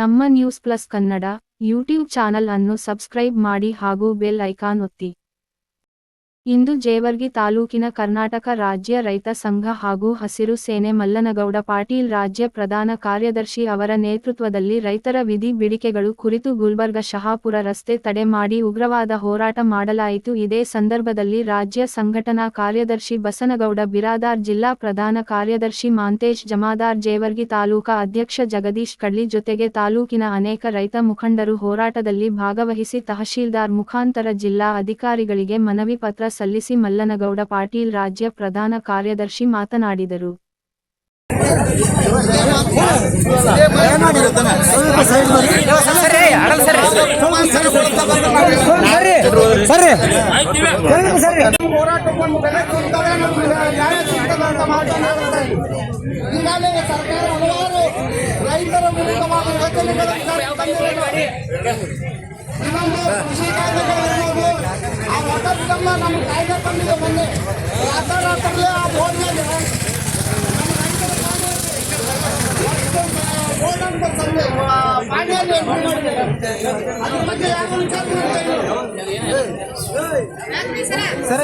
ನಮ್ಮ news plus Kannada YouTube channel ಅನ್ನು subscribe ಮಾಡಿ ಹಾಗೂ ಬೆಲ್ ಐಕಾನ್ ಒತ್ತಿ. ಇಂದು ಜೇವರ್ಗಿ ತಾಲೂಕಿನ ಕರ್ನಾಟಕ ರಾಜ್ಯ ರೈತ ಸಂಘ ಹಾಗೂ ಹಸಿರು ಸೇನೆ ಮಲ್ಲನಗೌಡ ಪಾಟೀಲ್ ರಾಜ್ಯ ಪ್ರಧಾನ ಕಾರ್ಯದರ್ಶಿ ಅವರ ನೇತೃತ್ವದಲ್ಲಿ ರೈತರ ವಿಧಿ ಬಿಡಿಕೆಗಳು ಕುರಿತು ಗುಲ್ಬರ್ಗ ಶಹಾಪುರ ರಸ್ತೆ ತಡೆ ಮಾಡಿ ಉಗ್ರವಾದ ಹೋರಾಟ ಮಾಡಲಾಯಿತು. ಇದೇ ಸಂದರ್ಭದಲ್ಲಿ ರಾಜ್ಯ ಸಂಘಟನಾ ಕಾರ್ಯದರ್ಶಿ ಬಸನಗೌಡ, ಬಿರಾದಾರ್ ಜಿಲ್ಲಾ ಪ್ರಧಾನ ಕಾರ್ಯದರ್ಶಿ ಮಾಂತೇಶ್, ಜಮಾದಾರ್ ಜೇವರ್ಗಿ ತಾಲೂಕಾ ಅಧ್ಯಕ್ಷ ಜಗದೀಶ್ ಕಡ್ಲಿ ಜೊತೆಗೆ ತಾಲೂಕಿನ ಅನೇಕ ರೈತ ಮುಖಂಡರು ಹೋರಾಟದಲ್ಲಿ ಭಾಗವಹಿಸಿ ತಹಶೀಲ್ದಾರ್ ಮುಖಾಂತರ ಜಿಲ್ಲಾ ಅಧಿಕಾರಿಗಳಿಗೆ ಮನವಿ ಪತ್ರ ಸಲ್ಲಿಸಿ ಮಲ್ಲನಗೌಡ ಪಾಟೀಲ್ ರಾಜ್ಯ ಪ್ರಧಾನ ಕಾರ್ಯದರ್ಶಿ ಮಾತನಾಡಿದರು. ಹಲವಾರು ರೈತರ ವಿರುದ್ಧವಾದ ಯೋಜನೆಗಳನ್ನು ಜಾರಿಗೆ ತಂದಿದೆ. ಇನ್ನೊಂದು ಕೃಷಿ ಕಾಯ್ದೆಗಳಿರ್ಬೋದು, ಆ ಒತ್ತಡದಲ್ಲ ನಮ್ಮ ಕಾಯ್ದೆ ತಂದಿದೆ ಮೊನ್ನೆ ರಾತ್ರೋರಾತ್ರಿ ಆ ಬೋರ್ಡ್ನಲ್ಲಿ ಬೋರ್ಡ್ ಅಂತ ತಂದೆ ಪಾಣಿಯಲ್ಲಿ ಮಾಡಿದ್ದಾರೆ ಅದ್ರ ಬಗ್ಗೆ ಯಾರು ವಿಚಾರ ಮಾಡ್ತಾ ಇಲ್ಲ. ಸರ್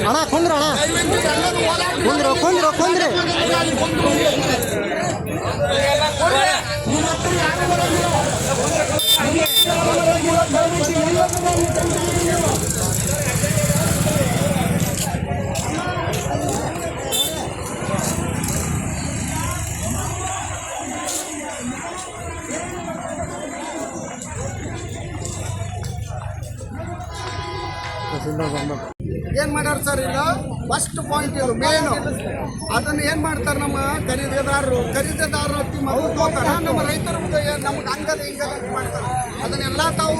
அண்ணா கொந்துரு அண்ணா. கொந்துரு கொந்துரு கொந்துரு ಏನ್ ಮಾಡ್ಯಾರ ಸರ್ ಇಲ್ಲ ಫಸ್ಟ್ ಪಾಯಿಂಟ್ ಇದು ಮೇನ್ ಅದನ್ನ ಏನ್ ಮಾಡ್ತಾರೆ ನಮ್ಮ ಖರೀದಿದಾರರು? ಖರೀದಿದಾರರು ಅತಿ ಮೊದಲು ನಮ್ಮ ರೈತರು ನಮ್ಗೆ ಹಂಗದ ಹಿಂಗದ ಮಾಡ್ತಾರೆ? ಅದನ್ನೆಲ್ಲ ತಾವು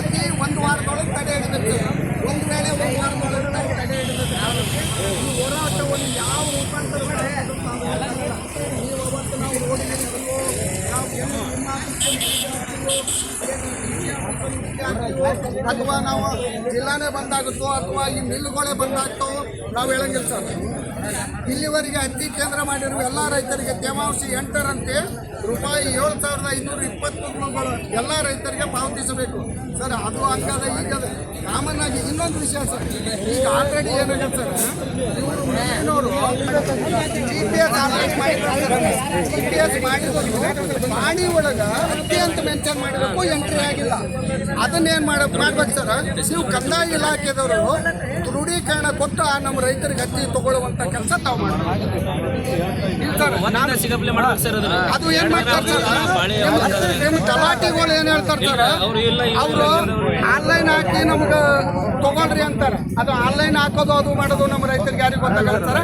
ಅತಿ ಒಂದು ವಾರದೊಳಗೆ ತಡೆ ಹಿಡಿಬೇಕು. ಒಂದು ವೇಳೆ ಒಂದು ವಾರದೊಳಗೆ ನಾವು ತಡೆ ಹಿಡಿಬೇಕು. ಈ ಒಂದು ಯಾವ ರೂಪಾಂತರ ನಾವು ಅವತ್ತು ನಾವು ನಾವು ಏನು ನಿಮ್ಮ ಅಥವಾ ನಾವು ಜಿಲ್ಲಾನೇ ಬಂದಾಗುತ್ತೋ ಅಥವಾ ಈ ಮಿಲ್ಲುಗಳೇ ಬಂದಾಗ್ತೋ ನಾವು ಹೇಳಂಗಿಲ್ಲ ಸರ್. ಇಲ್ಲಿವರೆಗೆ ಹತ್ತಿ ಕೇಂದ್ರ ಮಾಡಿರುವ ಎಲ್ಲ ರೈತರಿಗೆ ತೇವಾಂಶ ಎಂಟರಂತೆ ರೂಪಾಯಿ ಏಳು ಸಾವಿರದ ಐನೂರ ಇಪ್ಪತ್ತು ರೂಪಾಯಿಗಳು ಎಲ್ಲ ರೈತರಿಗೆ ಪಾವತಿಸಬೇಕು. ಸರ್, ಅದು ಹಂಗದ ಈಗ ಕಾಮನ್ ಆಗಿ ಇನ್ನೊಂದು ವಿಷಯ ಸರ್. ಈಗ ಆಲ್ರೆಡಿ ಏನಾಗಿದೆ sir G P S already ಮಾಡಿದ್ದಾರೆ ಜಿ ಪಿ ಎಸ್ ಮಾಡಿದ್ರು ಪಾಣಿ ಒಳಗ ಅತ್ಯಂತ ಅಂತ ಮೆನ್ಷನ್ ಮಾಡಬೇಕು ಎಂಟ್ರಿ ಆಗಿಲ್ಲ. ಅದನ್ನೇನ್ ಮಾಡ ಮಾಡ್ಬೇಕು ಸರ್. ನೀವು ಕಂದಾಯ ಇಲಾಖೆದವರು ದೃಢೀಕರಣ ಕೊಟ್ಟು ಆ ನಮ್ಮ ರೈತರಿಗೆ ಹತ್ತಿ ತಗೊಳ್ಳುವಂತ ಕೆಲಸ ತಾವು ಅದನ್ನ. ಅದು ಏನ್ ಮಾಡ್ತಾರೆ ಸರ್? ನಿಮ್ಮ ತಲಾಟಿಗಳು ಏನ್ ಹೇಳ್ತಾರೆ ಸರ್? ಅವರು ಆನ್ಲೈನ್ ಹಾಕಿ ನಮ್ಗ ತಗೊಳ್ರಿ ಅಂತಾರೆ. ಅದು ಆನ್ಲೈನ್ ಹಾಕೋದು ಅದು ಮಾಡೋದು ನಮ್ಮ ರೈತರಿಗೆ ಯಾರಿಗೆ ಗೊತ್ತಾಗಲ್ಲ ಸರ್